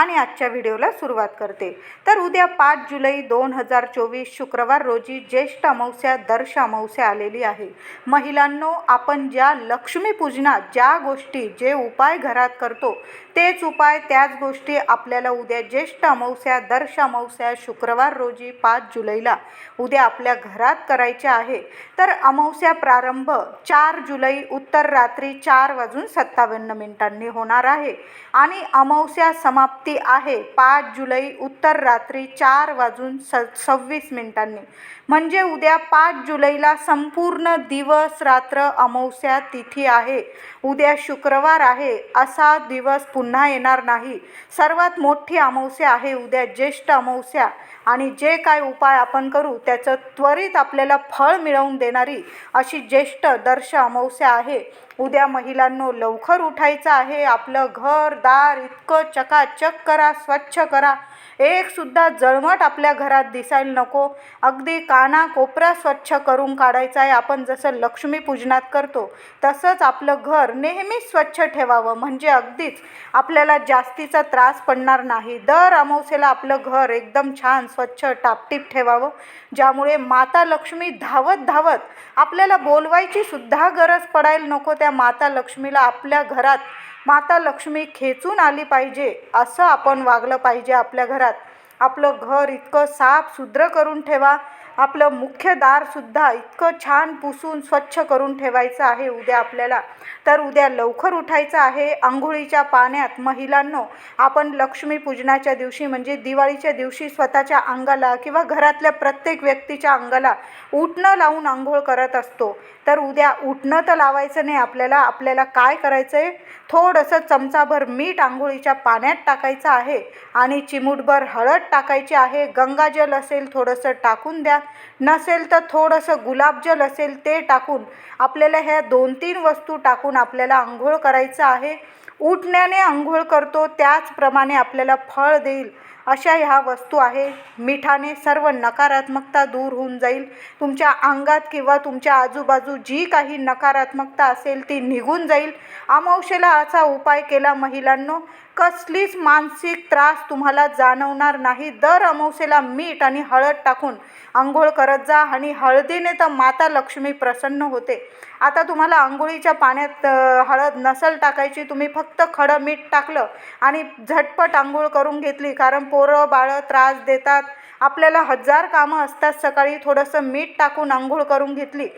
आणि आजच्या व्हिडिओला सुरुवात करते. तर उद्या पाच जुलै दोन हजार चोवीस शुक्रवार रोजी ज्येष्ठ अमावस्या दर्श अमावस्या आलेली आहे. महिलांनो आपण ज्या लक्ष्मीपूजनात ज्या गोष्टी जे उपाय घरात करतो तेच उपाय त्याच गोष्टी आपल्याला उद्या ज्येष्ठ अमावस्या दर्श अमावस्या शुक्रवार रोजी पाच जुलैला उद्या आपल्या घरात करायचे आहे. तर अमावस्या प्रारंभ चार जुलै उत्तर रात्री चार वाजून सत्तावन्न मिनिटांनी होणार आहे. आणि अमावस्या समाप्ती आहे. पाच जुलै उत्तर रात्री चार वाजून स सव्वीस मिनिटांनी. म्हणजे उद्या पाच जुलैला संपूर्ण दिवस रात्र अमावस्या तिथी आहे. उद्या शुक्रवार आहे असा दिवस पुन्हा येणार नाही. सर्वात मोठी अमावस्या आहे उद्या ज्येष्ठ अमावस्या आणि जे काय उपाय आपण करू त्याचं त्वरित आपल्याला फळ मिळवून देणारी अशी ज्येष्ठ दर्श अमावस्या आहे. उद्या महिलांनो लवकर उठायचं आहे. आपलं घर दार इतकं चकाचक करा स्वच्छ करा. एकसुद्धा जळमट आपल्या घरात दिसायला नको. अगदी काना कोपरा स्वच्छ करून काढायचा आहे. आपण जसं लक्ष्मीपूजनात करतो तसंच आपलं घर नेहमी स्वच्छ ठेवावं. म्हणजे अगदीच आपल्याला जास्तीचा त्रास पडणार नाही. दर अमावस्येला आपलं घर एकदम छान स्वच्छ टापटीप ठेवावं. ज्यामुळे माता लक्ष्मी धावत धावत आपल्याला बोलवायची सुद्धा गरज पडायला नको. त्या माता लक्ष्मीला आपल्या घरात माता लक्ष्मी खेचून आली पाहिजे असं आपण वागलं पाहिजे आपल्या घरात. आपलं घर इतकं साफ सुद्र करून ठेवा. आपलं मुख्य दारसुद्धा इतकं छान पुसून स्वच्छ करून ठेवायचं आहे उद्या आपल्याला. तर उद्या लवकर उठायचं आहे. आंघोळीच्या पाण्यात महिलांनो आपण लक्ष्मीपूजनाच्या दिवशी म्हणजे दिवाळीच्या दिवशी स्वतःच्या अंगाला किंवा घरातल्या प्रत्येक व्यक्तीच्या अंगाला उठणं लावून आंघोळ करत असतो. तर उद्या उठणं तर लावायचं नाही आपल्याला. आपल्याला काय करायचं आहे थोडंसं चमचाभर मीठ आंघोळीच्या पाण्यात टाकायचं आहे आणि चिमूटभर हळद टाकायची आहे. गंगाजल असेल थोडंसं टाकून द्या. नसेल तर थोडंसं गुलाबजल असेल ते टाकून आपल्याला ह्या दोन तीन वस्तू टाकून आपल्याला आंघोळ करायचं आहे. उठण्याने आंघोळ करतो त्याचप्रमाणे आपल्याला फळ देईल. अशा ह्या वस्तू आहे. मिठाने सर्व नकारात्मकता दूर होऊन जाईल. तुमच्या अंगात किंवा तुमच्या आजूबाजू जी काही नकारात्मकता असेल ती निघून जाईल. अमावशेला असा उपाय केला महिलांनो कसलीच मानसिक त्रास तुम्हाला जाणवणार नाही. दर अमावस्येला मीठ आणि हळद टाकून आंघोळ करत जा आणि हळदीने तर माता लक्ष्मी प्रसन्न होते. आता तुम्हाला आंघोळीच्या पाण्यात हळद नसल टाकायची तुम्ही फक्त खडं मीठ टाकलं आणि झटपट आंघोळ करून घेतली. कारण पोरं बाळं त्रास देतात. आपल्याला हजार कामं असतात. सकाळी थोडंसं मीठ टाकून आंघोळ करून घेतली.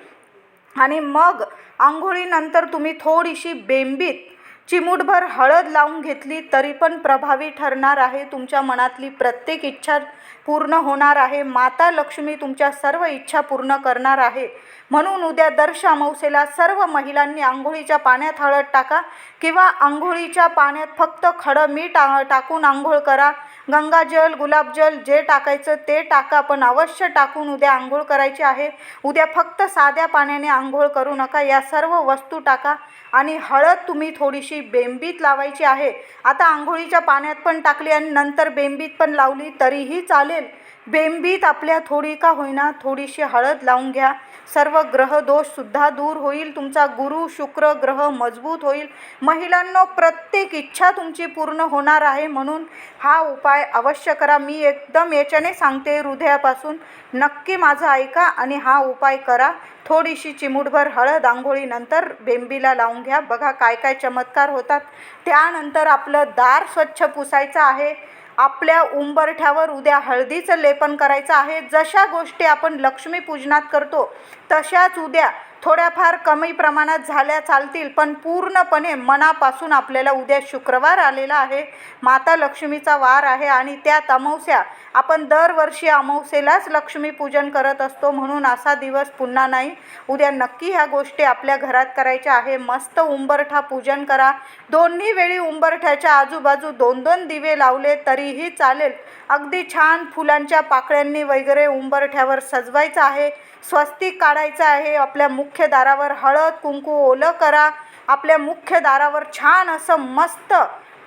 आणि मग आंघोळीनंतर तुम्ही थोडीशी बेंबीत चिमूटभर हळद लावून घेतली तरी पण प्रभावी ठरणार आहे. तुमच्या मनातली प्रत्येक इच्छा पूर्ण होणार आहे. माता लक्ष्मी तुमच्या सर्व इच्छा पूर्ण करणार आहे. म्हणून उद्या दर्श अमावसेला सर्व महिलांनी आंघोळीच्या पाण्यात हळद टाका किंवा आंघोळीच्या पाण्यात फक्त खडं मीठ टाकून आंघोळ करा. गंगाजल गुलाबजल जे टाकायचं ते टाका पण अवश्य टाकून उद्या आंघोळ करायची आहे. उद्या फक्त साध्या पाण्याने आंघोळ करू नका. या सर्व वस्तू टाका. आणि हळद तुम्ही थोडीशी बेंबीत लावायची आहे. आता आंघोळीच्या पाण्यात पण टाकली आणि नंतर बेंबीत पण लावली तरीही चालेल. बेंबीत आपल्या थोडी का होईना थोडीशी हळद लावून घ्या. सर्व ग्रहदोषसुद्धा दूर होईल. तुमचा गुरु शुक्र ग्रह मजबूत होईल. महिलांनो प्रत्येक इच्छा तुमची पूर्ण होणार आहे म्हणून हा उपाय अवश्य करा. मी एकदम याच्याने सांगते हृदयापासून. नक्की माझं ऐका आणि हा उपाय करा. थोडीशी चिमूटभर हळद आंघोळीनंतर बेंबीला लावून घ्या. बघा काय काय चमत्कार होतात. त्यानंतर आपलं दार स्वच्छ पुसायचं आहे. आपल्या उंबरठ्यावर उद्या हळदीचं लेपन करायचं आहे. जशा गोष्टी आपण लक्ष्मीपूजनात करतो तशाच उद्या थोड्याफार कमी प्रमाणात झाल्या चालतील पण पूर्णपणे मनापासून आपल्याला उद्या शुक्रवार आलेला आहे. माता लक्ष्मीचा वार आहे आणि त्यात अमावस्या. आपण दरवर्षी अमावस्येलाच लक्ष्मीपूजन करत असतो म्हणून असा दिवस पुन्हा नाही. उद्या नक्की ह्या गोष्टी आपल्या घरात करायच्या आहे. मस्त उंबरठा पूजन करा. दोन्ही वेळी उंबरठ्याच्या आजूबाजू दोन दोन दिवे लावले तरीही चालेल. अगदी छान फुलांच्या पाकळ्यांनी वगैरे उंबरठ्यावर सजवायचं आहे. स्वस्तिक काढायचं आहे. आपल्या मुख मुख्य दारावर हळद कुंकू ओलं करा. आपल्या मुख्य दारावर छान असं मस्त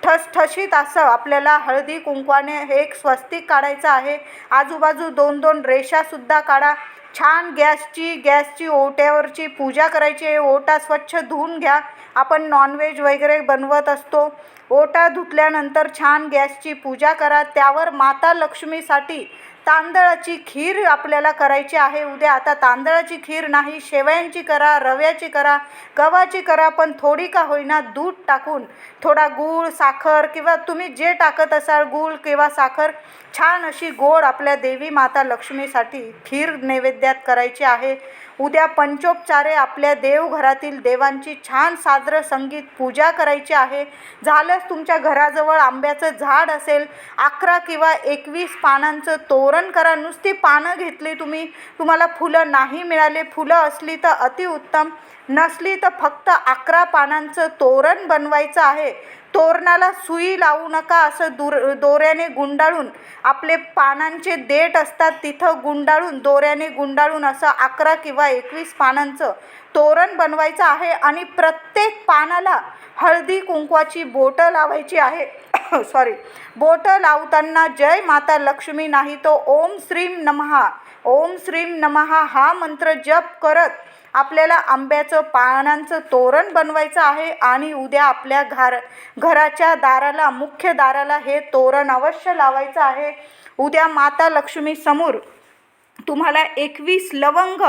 ठसठशीत असं आपल्याला हळदी कुंकवाने हे एक स्वस्तिक काढायचं आहे. आजूबाजू दोन दोन रेषासुद्धा काढा. छान गॅसची गॅसची ओट्यावरची पूजा करायची आहे. ओटा स्वच्छ धुवून घ्या. आपण नॉनव्हेज वगैरे बनवत असतो. ओटा धुतल्यानंतर छान गॅसची पूजा करा. त्यावर माता लक्ष्मीसाठी तांदळाची खीर आपल्याला करायची आहे. उद्या आता तांदळाची खीर नाही शेवयांची करा रव्याची करा गव्हाची करा पण थोडी का होईना दूध टाकून थोडा गूळ साखर किंवा तुम्ही जे टाकत असाल गूळ किंवा साखर छान अशी गोड आपल्या देवी माता लक्ष्मीसाठी खीर नैवेद्यात करायची आहे. उद्या पंचोपचारे आपल्या देवघरातील देवांची छान साजरं संगीत पूजा करायची आहे. झालंच तुमच्या घराजवळ आंब्याचं झाड असेल. अकरा किंवा एकवीस पानांचं तोरण करा. नुसती पानं घेतली तुम्ही तुम्हाला फुलं नाही मिळाले. फुलं असली तर अतिउत्तम. नसली तर फक्त अकरा पानांचं तोरण बनवायचं आहे. तोरणाला सुई लावू नका असं दूर दोऱ्याने गुंडाळून आपले पानांचे देठ असतात तिथं गुंडाळून दोऱ्याने गुंडाळून असं अकरा किंवा एकवीस पानांचं तोरण बनवायचं आहे आणि प्रत्येक पानाला हळदी कुंकवाची बोटं लावायची आहे. सॉरी बोटं लावताना जय माता लक्ष्मी नाही तो ओम श्रीम नमहा. ओम श्रीम नमहा हा मंत्र जप करत आपल्याला आंब्याचं पानांचं तोरण बनवायचं आहे आणि उद्या आपल्या घर घराच्या दाराला मुख्य दाराला हे तोरण अवश्य लावायचं आहे. उद्या माता लक्ष्मी समोर तुम्हाला एकवीस लवंग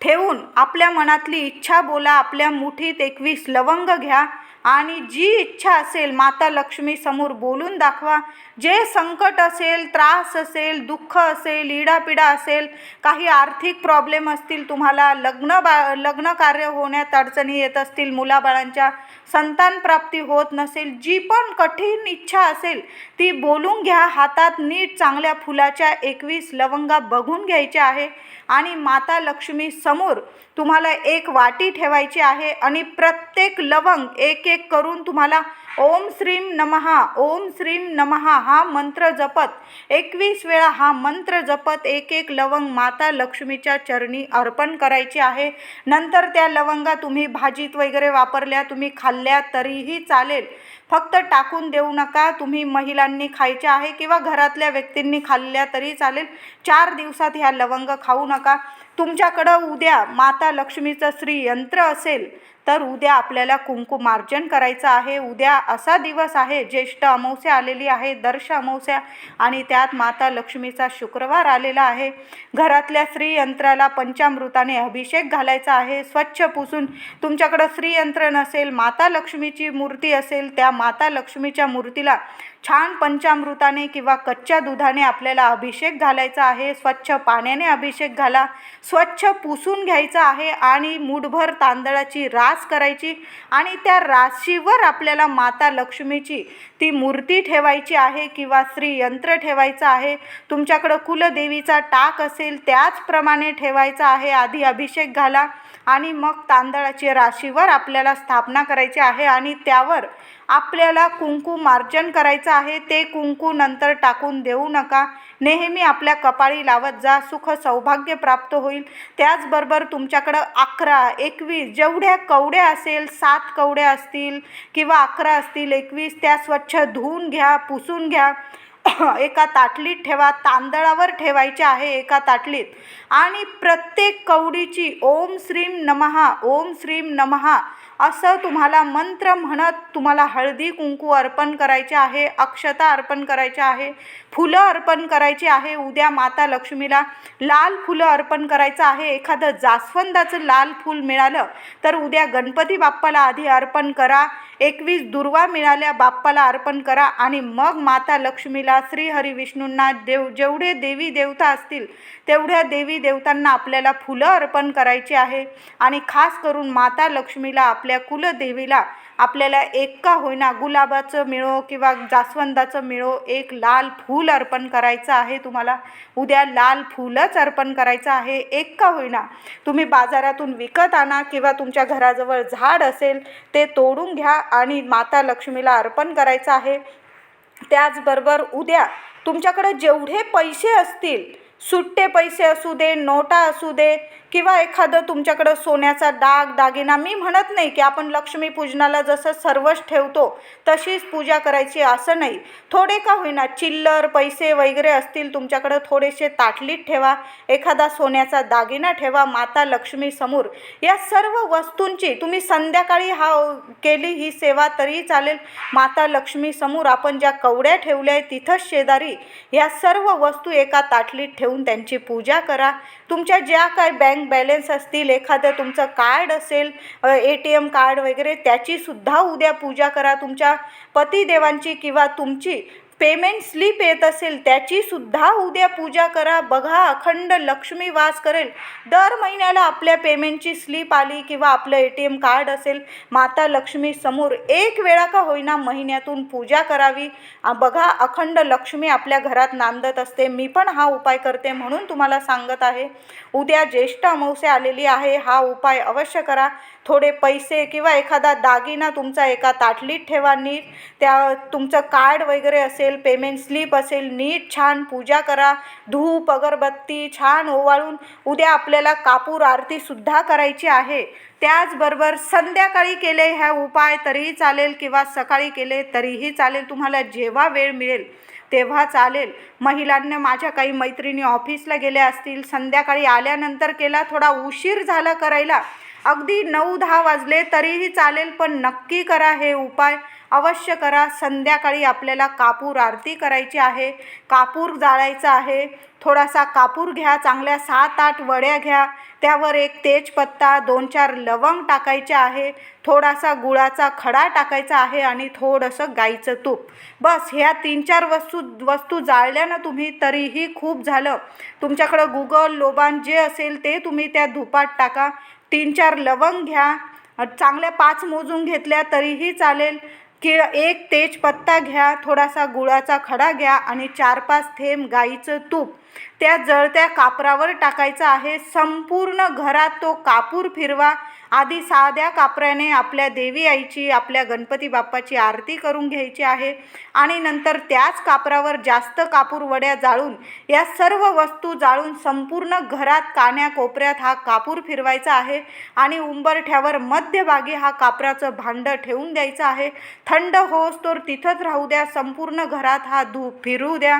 ठेवून आपल्या मनातली इच्छा बोला आपल्या मुठीत एकवीस लवंग घ्या. आणि जी इच्छा असेल माता लक्ष्मी समोर बोलून दाखवा. जे संकट असेल त्रास असेल दुःख असेल इडापिडा असेल काही आर्थिक प्रॉब्लेम असतील तुम्हाला लग्न बा लग्न कार्य होण्यात अडचणी येत असतील मुलाबाळांच्या संतान प्राप्ती होत नसेल जी पण कठीण इच्छा असेल ती बोलून घ्या. हातात नीट चांगल्या फुलाच्या एकवीस लवंगा बघून घ्यायच्या आहे. आणि माता लक्ष्मी समोर तुम्हाला एक वाटी ठेवायची आहे आणि प्रत्येक लवंग एक एक करून तुम्हाला ओम श्रीम नमहा ओम श्रीम नमहा हा मंत्र जपत एकवीस वेळा हा मंत्र जपत एक एक लवंग माता लक्ष्मीच्या चरणी अर्पण करायची आहे. नंतर त्या लवंगा तुम्ही भाजीत वगैरे वापरल्या तुम्ही खाल्ल्या तरीही चालेल. फक्त टाकून देऊ नका तुम्ही महिलांनी खायच्या आहे किंवा घरातल्या व्यक्तींनी खाल्ल्या तरी चालेल. चार दिवसात ह्या लवंग खाऊ नका. तुमच्याकडं उद्या माता लक्ष्मीचं श्री यंत्र असेल तर उद्या आपल्याला कुंकुमार्जन करायचं आहे. उद्या असा दिवस आहे ज्येष्ठ अमावस्या आलेली आहे दर्श अमावस्या आणि त्यात माता लक्ष्मीचा शुक्रवार आलेला आहे. घरातल्या श्रीयंत्राला पंचामृताने अभिषेक घालायचा आहे. स्वच्छ पुसून तुमच्याकडं श्रीयंत्र नसेल माता लक्ष्मीची मूर्ती असेल त्या माता लक्ष्मीच्या मूर्तीला छान पंचामृताने किंवा कच्च्या दुधाने आपल्याला अभिषेक घालायचा आहे स्वच्छ पाण्याने अभिषेक घाला स्वच्छ पुसून घ्यायचं आहे आणि मूठभर तांदळाची रास करायची आणि त्या राशीवर आपल्याला माता लक्ष्मीची ती मूर्ती ठेवायची आहे किंवा श्रीयंत्र ठेवायचं आहे. तुमच्याकडं कुलदेवीचा टाक असेल त्याचप्रमाणे ठेवायचा आहे. आधी अभिषेक घाला आणि मग तांदळाची राशीवर आपल्याला स्थापना करायची आहे आणि त्यावर आपल्याला कुंकू मार्जन करायचं आहे ते कुंकू नंतर टाकून देऊ नका. नेहमी आपल्या कपाळी लावत जा सुख सौभाग्य प्राप्त होईल. त्याचबरोबर तुमच्याकडं अकरा एकवीस जेवढ्या कवड्या असेल सात कवड्या असतील किंवा अकरा असतील एकवीस त्या स्वच्छ धुवून घ्या पुसून घ्या. एका ताटलीत ठेवा तांदळावर ठेवायचे आहे एका ताटलीत. आणि प्रत्येक कवडीची ओम श्रीम नमहा ओम श्रीम नमहा असं तुम्हाला मंत्र म्हणत तुम्हाला हळदी कुंकू अर्पण करायचे आहे अक्षता अर्पण करायचे आहे फुलं अर्पण करायची आहे उद्या माता लक्ष्मीला लाल फुलं अर्पण करायचं आहे. एखादं जास्वंदाचं लाल फूल मिळालं तर उद्या गणपती बाप्पाला आधी अर्पण करा. एकवीस दुर्वा मिळाल्या बाप्पाला अर्पण करा आणि मग माता लक्ष्मीला श्रीहरी विष्णूंना देव जेवढे देवी देवता असतील तेवढ्या देवी देवतांना आपल्याला फुलं अर्पण करायची आहे. आणि खास करून माता लक्ष्मीला आपल्या कुलदेवीला आपल्याला एक का होईना गुलाबाचं मिळो किंवा जास्वंदाचं मिळो एक लाल फूल अर्पण करायचं आहे तुम्हाला. उद्या लाल फूलच अर्पण करायचं आहे. एक का होईना तुम्ही बाजारातून विकत आणा किंवा तुमच्या घराजवळ झाड असेल ते तोडून घ्या आणि माता लक्ष्मीला अर्पण करायचं आहे. त्याचबरोबर उद्या तुमच्याकडे जेवढे पैसे असतील सुट्टे पैसे असू दे नोटा असू दे किंवा एखादं तुमच्याकडं सोन्याचा डाग दागिना मी म्हणत नाही की आपण लक्ष्मीपूजनाला जसं सर्वच ठेवतो तशीच पूजा करायची असं नाही. थोडे का होईना चिल्लर पैसे वगैरे असतील तुमच्याकडं थोडेसे ताटलीत ठेवा एखादा सोन्याचा दागिना ठेवा माता लक्ष्मीसमोर या सर्व वस्तूंची तुम्ही संध्याकाळी हा केली ही सेवा तरी चालेल. माता लक्ष्मीसमोर आपण ज्या कवड्या ठेवल्या आहे तिथंच शेजारी या सर्व वस्तू एका ताटलीत ठेवू ठेवून त्यांची पूजा करा. तुमच्या ज्या काय बँक बॅलन्स असतील एखादं तुमचं कार्ड असेल ए टी एम कार्ड वगैरे त्याचीसुद्धा उद्या पूजा करा. तुमच्या पतिदेवांची किंवा तुमची पेमेंट स्लिप येत असेल त्याचीसुद्धा उद्या पूजा करा. बघा अखंड लक्ष्मी वास करेल. दर महिन्याला आपल्या पेमेंटची स्लिप आली किंवा आपलं ए टी एम कार्ड असेल माता लक्ष्मी समोर एक वेळा का होईना महिन्यातून पूजा करावी. बघा अखंड लक्ष्मी आपल्या घरात नांदत असते. मी पण हा उपाय करते म्हणून तुम्हाला सांगत आहे. उद्या ज्येष्ठ अमावस्या आलेली आहे. हा उपाय अवश्य करा. थोडे पैसे किंवा एखादा दागिना तुमचा एका ताटलीत ठेवा नीट. त्या तुमचं कार्ड वगैरे असेल पेमेंट स्लिप असेल नीट छान पूजा करा धूप अगरबत्ती छान ओवाळून उद्या आपल्याला कापूर आरतीसुद्धा करायची आहे. त्याचबरोबर संध्याकाळी केले ह्या उपाय तरीही चालेल किंवा सकाळी केले तरीही चालेल तुम्हाला जेव्हा वेळ मिळेल तेव्हा चालेल. महिलांना माझ्या काही मैत्रिणी ऑफिसला गेल्या असतील संध्याकाळी आल्यानंतर केला थोडा उशीर झाला करायला अगदी नऊ दहा वाजले तरीही चालेल पण नक्की करा हे उपाय. अवश्य करा. संध्याकाळी आपल्याला कापूर आरती करायची आहे. कापूर जाळायचा आहे. थोडासा कापूर घ्या चांगल्या सात आठ वड्या घ्या. त्यावर एक तेजपत्ता दोन चार लवंग टाकायचे आहे. थोडासा गुळाचा खडा टाकायचा आहे आणि थोडंसं गाईचं तूप. बस ह्या तीन चार वस्तू वस्तू जाळल्या ना तुम्ही तरीही खूप झालं. तुमच्याकडं गुगल लोबान जे असेल ते तुम्ही त्या धुपात टाका. तीन चार लवंग घ्या. चांगल्या पाच मोजून घेतल्या तरीही चालेल. की एक तेजपत्ता घ्या. थोडासा गुळाचा खडा घ्या आणि चार पाच थेंब गाईचं तूप. त्या जळत्या कापरावर टाकायचं आहे. संपूर्ण घरात तो कापूर फिरवा. आधी साध्या कापराने आपल्या देवी आईची आपल्या गणपती बाप्पाची आरती करून घ्यायची आहे आणि नंतर त्याच कापरावर जास्त कापूर वड्या जाळून या सर्व वस्तू जाळून संपूर्ण घरात कान्या कोपऱ्यात हा कापूर फिरवायचा आहे आणि उंबरठ्यावर मध्यभागी हा कापराचं भांडं ठेवून द्यायचं आहे. थंड होस तर तिथंच राहू द्या संपूर्ण घरात हा धूप फिरू द्या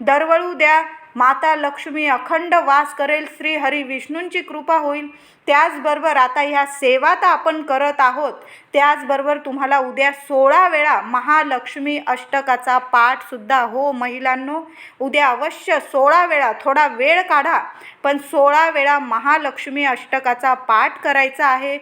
दरवळू द्या माता लक्ष्मी अखंड वास करेल श्री हरी विष्णूंची कृपा होईल. त्याचबरोबर आता ह्या सेवा तर आपण करत आहोत. त्याचबरोबर तुम्हाला उद्या सोळा वेळा महालक्ष्मी अष्टकाचा पाठसुद्धा हो महिलांनो उद्या अवश्य सोळा वेळा थोडा वेळ काढा. पण सोळा वेळा महालक्ष्मी अष्टकाचा पाठ करायचा आहे.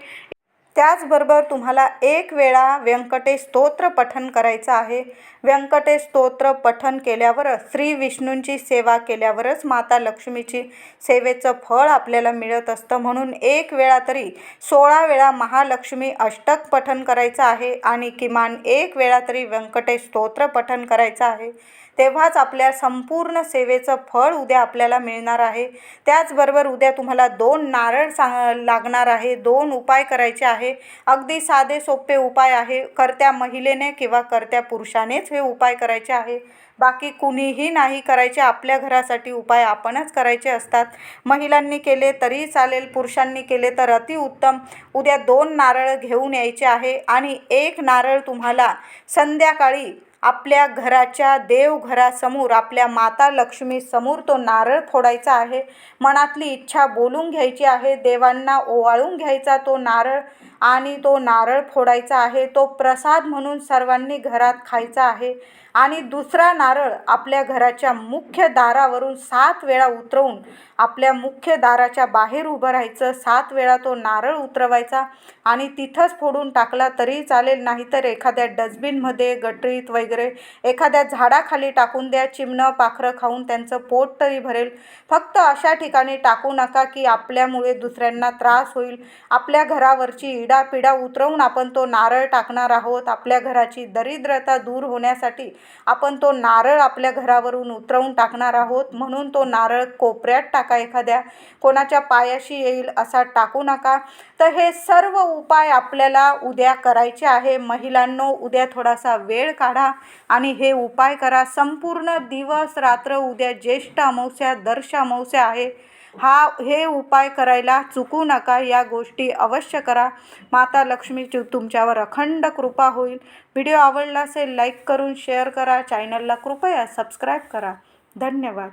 त्याचबरोबर तुम्हाला एक वेळा व्यंकटेश स्तोत्र पठन करायचं आहे. व्यंकटेश स्तोत्र पठन केल्यावर श्री विष्णूंची सेवा केल्यावरच माता लक्ष्मीची सेवेचं फळ आपल्याला मिळत असतं. म्हणून एक वेळा तरी सोळा वेळा महालक्ष्मी अष्टक पठन करायचं आहे आणि किमान एक वेळा तरी व्यंकटेश स्तोत्र पठन करायचं आहे. तेव्हाच आपल्या संपूर्ण सेवेचं फळ उद्या आपल्याला मिळणार आहे. त्याचबरोबर उद्या तुम्हाला दोन नारळ सांग लागणार आहे. दोन उपाय करायचे आहे. अगदी साधे सोपे उपाय आहे. करत्या महिलेने किंवा करत्या पुरुषानेच हे उपाय करायचे आहे. बाकी कुणीही नाही करायचे आपल्या घरासाठी उपाय आपणच करायचे असतात. महिलांनी केले तरी चालेल पुरुषांनी केले तर अतिउत्तम उद्या दोन नारळ घेऊन यायचे आहे आणि एक नारळ तुम्हाला संध्याकाळी आपल्या घराच्या देवघरासमोर आपल्या माता लक्ष्मी समोर तो नारळ फोडायचा आहे. मनातली इच्छा बोलून घ्यायची आहे. देवांना ओवाळून घ्यायचा तो नारळ आणि तो नारळ फोडायचा आहे. तो प्रसाद म्हणून सर्वांनी घरात खायचा आहे. आणि दुसरा नारळ आपल्या घराच्या मुख्य दारावरून सात वेळा उतरवून आपल्या मुख्य दाराच्या बाहेर उभं राहायचं. सात वेळा तो नारळ उतरवायचा आणि तिथंच फोडून टाकला तरी चालेल नाहीतर एखाद्या डस्टबिनमध्ये गटरीत वगैरे एखाद्या झाडाखाली टाकून द्या चिमणं पाखरं खाऊन त्यांचं पोट तरी भरेल. फक्त अशा ठिकाणी टाकू नका की आपल्यामुळे दुसऱ्यांना त्रास होईल. आपल्या घरावरची इडापिडा उतरवून आपण तो नारळ टाकणार आहोत. आपल्या घराची दरिद्रता दूर होण्यासाठी आपण तो नारळ आपल्या घरावरून उतरवून टाकणार आहोत. म्हणून तो नारळ कोपऱ्यात टाक एखाद्या कोणाच्या पायाशी येईल असा टाकू नका. तर हे सर्व उपाय आपल्याला उद्या करायचे आहे. महिलांनो उद्या थोडासा वेळ काढा आणि हे उपाय करा. संपूर्ण दिवस रात्र उद्या ज्येष्ठ अमावस्या दर्श अमावस्या आहे. हा हे उपाय करायला चुकू नका. या गोष्टी अवश्य करा. माता लक्ष्मीची तुमच्यावर अखंड कृपा होईल. व्हिडिओ आवडला असेल लाईक करून शेअर करा. चॅनलला कृपया सबस्क्राईब करा. धन्यवाद.